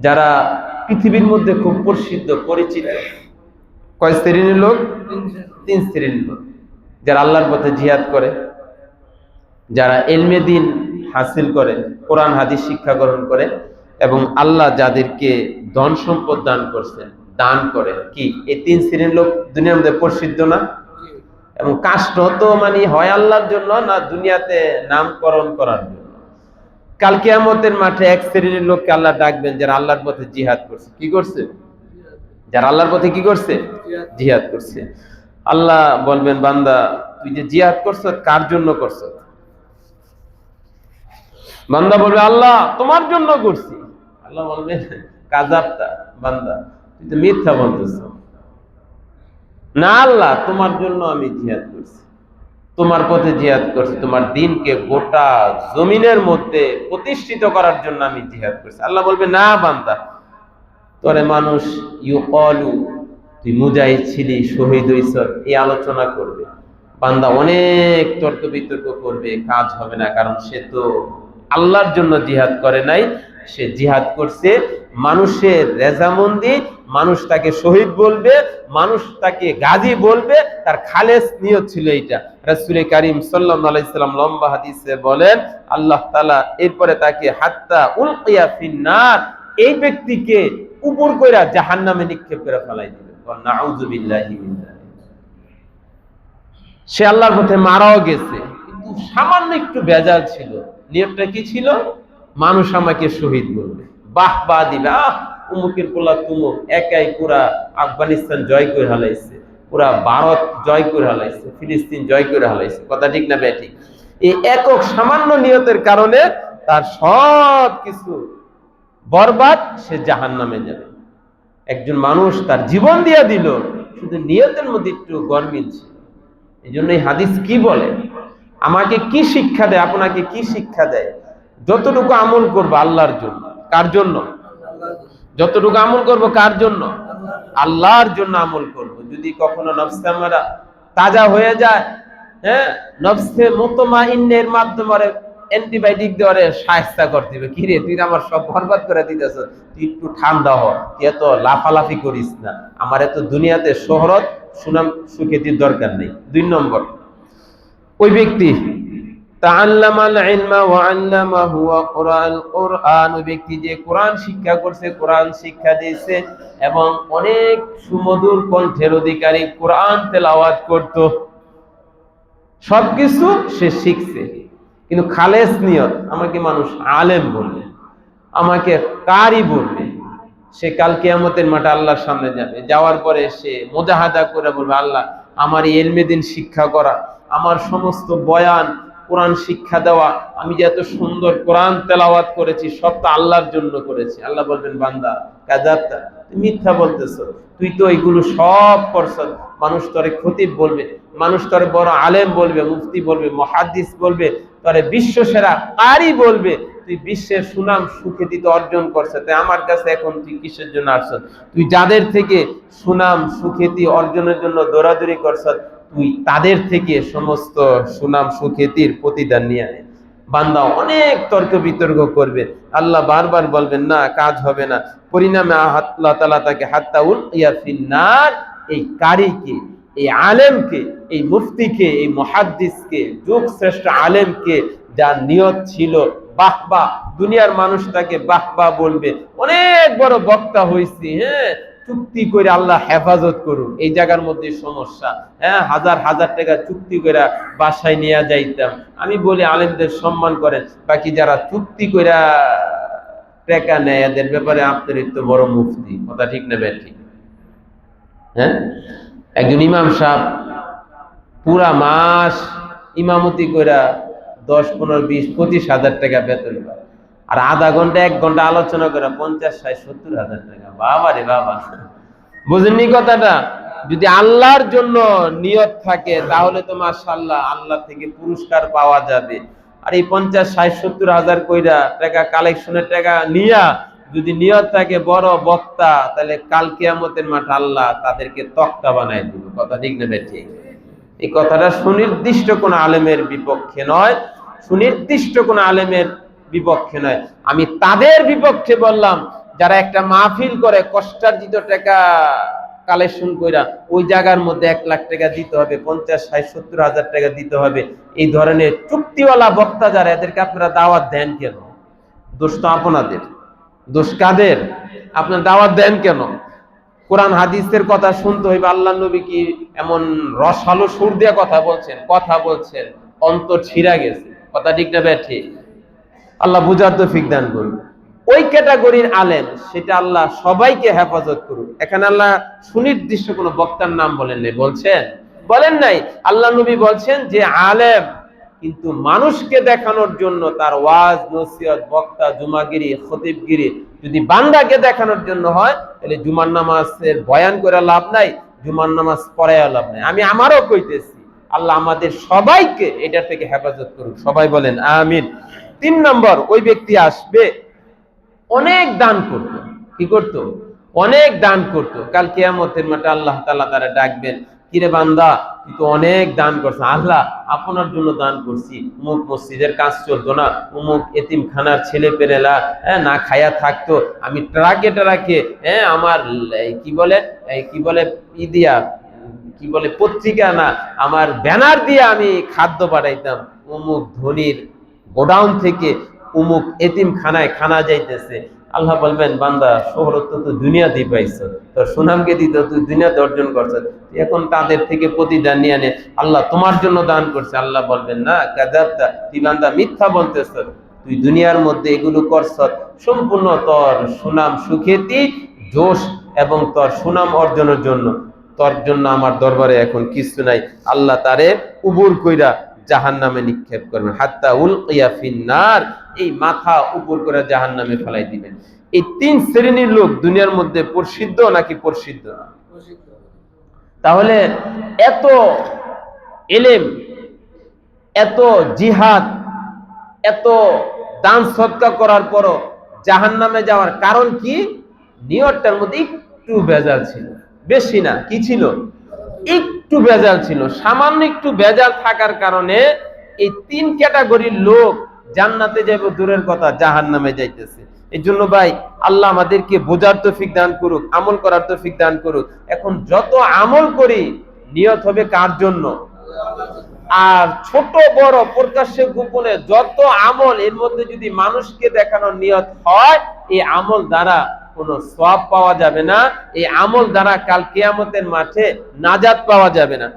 যারা পৃথিবীর মধ্যে খুব প্রসিদ্ধ পরিচিত। কয় শ্রেণির লোক? তিন শ্রেণির লোক যারা আল্লাহর পথে জিহাদ করে যারা এলমে দিন হাসিল করে কোরআন হাদিস শিক্ষা গ্রহণ করে এবং আল্লাহ যাদেরকে ধন সম্পদ দান করছেন দান করে। কি? এই তিন শ্রেণির লোক দুনিয়ার মধ্যে প্রসিদ্ধ না? এবং কাষ্ট তো মানে হয় আল্লাহর জন্য না দুনিয়াতে নামকরণ করার জন্য? কাল কিয়ামতের মাঠে এক শ্রেণির লোককে আল্লাহ ডাকবেন যারা আল্লাহর পথে জিহাদ করছে। কি করছে? যারা আল্লাহর পথে কি করছে? জিহাদ করছে। আল্লাহ বলবেন, বান্দা, তুই যে জিহাদ করছ, কার জন্য করছ? বান্দা বলবে, আল্লাহ, তোমার জন্য করছি। আল্লাহ বলবেন, কাজাবটা, বান্দা, তুই তো মিথ্যা বলতেছ। না আল্লাহ, তোমার জন্য আমি জিহাদ করছি। তোমার পথে জিহাদ করছি, তোমার দিনকে গোটা জমিনের মধ্যে প্রতিষ্ঠিত করার জন্য আমি জিহাদ করছি। আল্লাহ বলবে, না বান্দা, তোরে মানুষ ইউ কলু তুই মুজাহিদ ছিলি, শহীদ হইছ, এই আলোচনা করবে। বান্দা অনেক তর্ক বিতর্ক করবে, কাজ হবে না, কারণ সে তো আল্লাহর জন্য জিহাদ করে নাই সে জিহাদ করছে, মানুষের রেজামন্দি মানুষ তাকে শহীদ বলবে, মানুষ তাকে গাজী বলবে, তার খালেস নিয়ত ছিল এইটা। রাসূল কারীম সাল্লাম লম্বা হাদিসে বলেন, আল্লাহ তাআলা এরপরে তাকে, হাত্তা উলকিয়া ফিন্নার এই ব্যক্তিকে উপর কইরা জাহান্নামে নিক্ষেপ করে ফেলাই দিবে। সে আল্লাহর পথে মারাও গেছে। কিন্তু সামান্য একটু বেজাল ছিল। নিয়তটা কি ছিল? মানুষ আমাকে শহীদ বলবে। বাহ বাহ দিবে। আহ, উমুকের পোলা তুমুক, একাই পুরা আফগানিস্তান জয় করে হালাইছে। পুরা ভারত জয় করে হালাইছে, ফিলিস্তিন জয় করে হালাইছে। কথা ঠিক না ব্যাটি এই একক সামান্য নিয়তের কারণে তার সব কিছু বরবাদ, সে জাহান নামে যাবে। একজন মানুষ তার জীবন দিয়া দিল, শুধু নিয়তের মধ্যে একটু গরমিল ছিল। এই জন্য হাদিস কি বলে? আমাকে কি শিক্ষা দেয়? আপনাকে কি শিক্ষা দেয়? যতটুকু আমল করব আল্লাহর জন্য। কার জন্য? যতটুকু আমল করব কার জন্য? আল্লাহর জন্য আমল করব। যদি কখনো নফসে আমরা তাজা হয়ে যায় হ্যাঁ নফসে মোতমা ইন্নের মাধ্যমে অ্যান্টিবায়োটিক দেওয়ারে সাহায্য করতে হবে। কি রে, তুই আমার সব বরবাদ করে দিতেছ। তুই একটু ঠান্ডা হ, তুই এত লাফালাফি করিস না। আমার এত দুনিয়াতে শহরত সুনাম সুখ্যাতির দরকার নেই। দুই নম্বর, ওই ব্যক্তি ব্যক্তি যে কোরআন শিক্ষা করছে, কোরআন শিক্ষা দিয়েছে এবং অনেক সুমধুর কণ্ঠের অধিকারী কোরআন তেলাওয়াত করত। সবকিছু সে শিখছে। কিন্তু খালেস নিয়ত, আমাকে মানুষ আলেম বলবে, আমাকে কারি বলবে, সে কাল কেয়ামতের মাঠে আল্লাহর সামনে যাবে। যাওয়ার পরে সে মোজাহাদা করে বলবে, আল্লাহ, আমার এলমেদিন শিক্ষা করা, আমার সমস্ত বয়ান কোরআন শিক্ষা দেওয়া, আমি যে এত সুন্দর কোরআন তেলাওয়াত করেছি সব তো আল্লাহর জন্য করেছি। আল্লাহ বলবেন, বান্দা কাজাবটা তুই মিথ্যা বলতেছ। তুই তো এইগুলো সব করছ, মানুষ তোরে খতিব বলবে, মানুষ তোরে বড় আলেম বলবে, মুফতি বলবে মহাদ্দিস বলবে, তোরে বিশ্ব সেরা কারি বলবে। তুই বিশ্বের সুনাম সুখ্যাতি অর্জন করছে, তাই আমার কাছে এখন তুই কিসের জন্য আসছ? তুই যাদের থেকে সুনাম সুখ্যাতি অর্জনের জন্য দৌড়াদৌড়ি করছ তুই তাদের থেকে সমস্ত সুনাম সুখ্যাতির প্রতিদান নিয়ে আনে বান্দা অনেক তর্ক বিতর্ক করবে। আল্লাহ বারবার বলবেন, না, কাজ হবে না। পরিণামে আল্লাহ তালা তাকে হাত্তাউল ইয়াফিন্নার এই কারিকে, এই আলেমকে, এই মুফতিকে, এই মহাদ্দিসকে, যুগ শ্রেষ্ঠ আলেমকে যার নিয়ত ছিল বাহ দুনিয়ার মানুষ তাকে বাহ বলবে। অনেক বড় বক্তা হয়েছি হ্যাঁ? চুক্তি করে আল্লাহ হেফাজত করুন। এই জায়গার মধ্যে সমস্যা। হ্যাঁ হাজার হাজার টাকা চুক্তি করে বাসায় নিয়ে যাইতাম। আমি বলি, আলেমদের সম্মান করেন। বাকি যারা চুক্তি করে টাকা নেয়, এদের ব্যাপারে আপনার তো বড় মুফতি। কথা ঠিক না ঠিক? হ্যাঁ? একজন ইমাম সাহেব পুরা মাস ইমামতি করে দশ, পনেরো, বিশ, পঁচিশ হাজার টাকা বেতন পায়। আর আধা ঘণ্টা, এক ঘণ্টা আলোচনা করে পঞ্চাশ, ষাট, সত্তর হাজার টাকা। বাবা রে বাবা। বুঝেননি কথাটা? যদি আল্লাহর জন্য নিয়ত থাকে, তাহলে তো মাশাল্লাহ আল্লাহ থেকে পুরস্কার পাওয়া যাবে। আর এই পঞ্চাশ, ষাট, সত্তর হাজার কইরা টাকা কালেকশনের টাকা নিয়া যদি নিয়ত থাকে বড় বক্তা, তাহলে কাল কিয়ামতের মাঠ আল্লাহ তাদেরকে তক্তা বানাই দিবে। কথা ঠিক না ঠিক। এই কথাটা সুনির্দিষ্ট কোন আলেমের বিপক্ষে নয়। সুনির্দিষ্ট কোন আলেমের বিপক্ষে নয়। আমি তাদের বিপক্ষে বললাম, যারা একটা মাহফিল করে, কষ্টার্জিত টাকা কালেকশন কইরা, ওই জায়গার মধ্যে এক লাখ টাকা দিতে হবে, পঞ্চাশ, ষাট, সত্তর হাজার টাকা দিতে হবে। এই ধরনের চুক্তিওয়ালা বক্তা যারা, এদেরকে আপনারা দাওয়াত দেন কেন? দোষ তো আপনাদের। দোষ কাদের? আপনার দাওয়াত দেন কেন? কোরআন হাদিসের কথা শুনতে হইবে, আল্লাহ নবী কি এমন রসালো সুর দিয়ে কথা বলছেন? কথা বলছেন, অন্তর ছিঁড়া গেছে। কথা ঠিক না ব্যাঠি আল্লাহ বুঝার তো দান করুন। ওই ক্যাটাগরির আলেম, সেটা আল্লাহ সবাইকে হেফাজত করুক। এখানে আল্লাহ সুনির্দিষ্ট কোনো বক্তার নাম বলেন নাই, বলছেন? বলেন নাই। আল্লাহ নবী বলছেন যে, আলেম, কিন্তু মানুষকে দেখানোর জন্য তার ওয়াজ, নসিহত, বক্তা, জুমাগিরি, খতিবগিরি, যদি বান্দাকে দেখানোর জন্য হয়, তাহলে জুমার নামাজের বয়ান করে লাভ নাই, জুমার নামাজ পড়ায় লাভ নাই। আমি আমারও কইতেছি, আল্লাহ আমাদের সবাইকে এটা থেকে হেফাজত করুক। সবাই বলেন, আমিন। তিন নম্বর, ওই ব্যক্তি আসবে, অনেক দান করত। কি করত? অনেক দান করত। কাল কেয়ামতের মাঠে আল্লাহ তাআলা তারা ডাকবেন, কিরে বান্দা, তুই তো অনেক দান করছিস। আল্লাহ, আপনার জন্য দান করছি। অমুক মসজিদের কাজ চলতো না। অমুক এতিম খানার ছেলে পেরেলা হ্যাঁ না খায়া থাকতো। আমি ট্রাকে ট্রাকে হ্যাঁ আমার কি বলে কি বলে, ই দিয়া, কি বলে, পত্রিকা না, আমার ব্যানার দিয়ে আমি খাদ্য পাঠাইতাম। অমুক ধনির গোডাউন থেকে উমুক এতিম খানায় খানা যাইতেছে। আল্লাহ বলবেন, বান্দা শহরত্ব তো দুনিয়াতেই পাইছ। তোর সুনামকে দিত তুই দুনিয়াতে অর্জন করছ। এখন তাদের থেকে প্রতিদান নিয়ে আনে আল্লাহ তোমার জন্য দান করছে। আল্লাহ বলবেন, না কাদাবটা তুই বান্দা মিথ্যা বলতেছ। তুই দুনিয়ার মধ্যে এগুলো করছ। সম্পূর্ণ তোর সুনাম সুখেতি জোশ এবং তোর সুনাম অর্জনের জন্য। তোর জন্য আমার দরবারে এখন কিছু নাই। আল্লাহ তারে উবুর কইরা জাহান নামে নিক্ষেপ করবেন। হাত্তা উল ফিন্নার, এই মাথা উপর করে জাহান নামে ফেলাই দিবেন। এই তিন শ্রেণির লোক দুনিয়ার মধ্যে প্রসিদ্ধ নাকি প্রসিদ্ধ? না তাহলে এত এলেম, এত জিহাদ, এত দান সৎকা করার পরও জাহান নামে যাওয়ার কারণ কি? নিয়তটার মধ্যে একটু ভেজাল ছিল। বেশি না, কি ছিল? একটু ভেজাল ছিল। সামান্য একটু ভেজাল থাকার কারণে এই তিন ক্যাটাগরির লোক জান্নাতে যাবে দূরের কথা জাহান নামে যাইতেছে। এই জন্য ভাই, আল্লাহ আমাদেরকে বোঝার তৌফিক দান করুক, আমল করার তৌফিক দান করুক। এখন যত আমল করি, নিয়ত হবে কার জন্য? আর ছোট বড় প্রকাশ্যে গোপনে যত আমল, এর মধ্যে যদি মানুষকে দেখানোর নিয়ত হয়, এই আমল দ্বারা কোনো সব পাওয়া যাবে না। এই আমল দ্বারা কাল কেয়ামতের মাঠে নাজাদ পাওয়া যাবে না।